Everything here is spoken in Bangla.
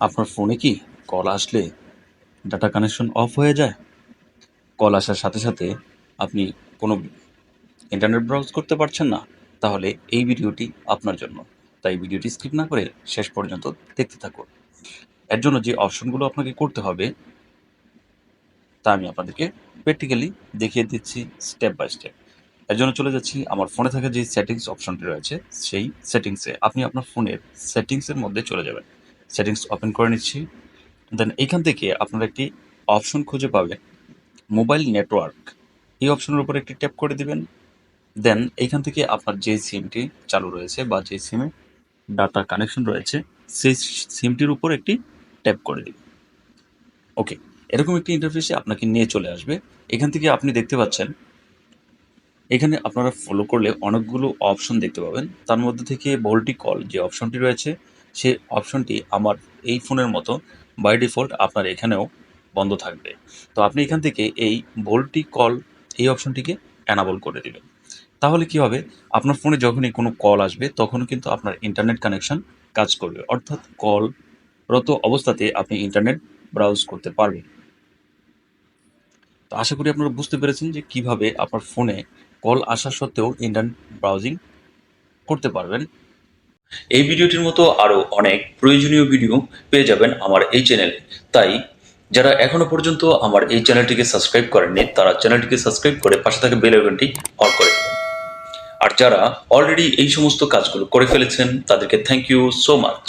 আপনার ফোনে কি কল আসলে ডাটা কানেকশন অফ হয়ে যায়? কল আসার সাথে সাথে আপনি কোনো ইন্টারনেট ব্রাউজ করতে পারছেন না, তাহলে এই ভিডিওটি আপনার জন্য। তাই ভিডিওটি স্কিপ না করে শেষ পর্যন্ত দেখতে থাকুন। এর জন্য যে অপশনগুলো আপনাকে করতে হবে, তা আমি আপনাদেরকে প্র্যাকটিক্যালি দেখিয়ে দিচ্ছি স্টেপ বাই স্টেপ এর জন্য চলে যাচ্ছি, আমার ফোনে থাকা যে সেটিংস অপশনটি রয়েছে, সেই সেটিংসে আপনি আপনার ফোনের সেটিংসের মধ্যে চলে যাবেন। সেটিংস ওপেন করে নিচ্ছি। দেন এইখান থেকে আপনারা একটি অপশন খুঁজে পাবেন, মোবাইল নেটওয়ার্ক। এই অপশনের উপর একটি ট্যাপ করে দিবেন। দেন এইখান থেকে আপনার যে সিমটি চালু রয়েছে বা যে সিমে ডাটা কানেকশন রয়েছে, সেই সিমটির উপর একটি ট্যাপ করে দিবেন। ওকে, এরকম একটি ইন্টারফেসে আপনাকে নিয়ে চলে আসবে। এখান থেকে আপনি দেখতে পাচ্ছেন, এখানে আপনারা ফলো করলে অনেকগুলো অপশন দেখতে পাবেন। তার মধ্যে থেকে ভোল্টি কল যে অপশনটি রয়েছে সেই অপশনটি আমার এই ফোনের মতো বাই ডিফল্ট আপনার এখানেও বন্ধ থাকবে। তো আপনি এখান থেকে এই ভোল্টি কল এই অপশনটিকে অ্যানাবল করে দিবেন। তাহলে কি হবে? আপনার ফোনে যখনই কোনো কল আসবে তখন কিন্তু আপনার ইন্টারনেট কানেকশন কাজ করবে। অর্থাৎ কলরত অবস্থাতে আপনি ইন্টারনেট ব্রাউজ করতে পারবেন। তো আশা করি আপনারা বুঝতে পেরেছেন যে কীভাবে আপনার ফোনে কল আসা সত্ত্বেও ইন্টারনেট ব্রাউজিং করতে পারবেন। এই ভিডিওটির মতো আরও অনেক প্রয়োজনীয় ভিডিও পেয়ে যাবেন আমার এই চ্যানেলে তাই, যারা এখনও পর্যন্ত আমার এই চ্যানেলটিকে সাবস্ক্রাইব করেননি, তারা চ্যানেলটিকে সাবস্ক্রাইব করে পাশে থাকা বেল আইকনটি অন করে দেবেন। আর যারা অলরেডি এই সমস্ত কাজগুলো করে ফেলেছেন, তাদেরকে থ্যাংক ইউ সো মাচ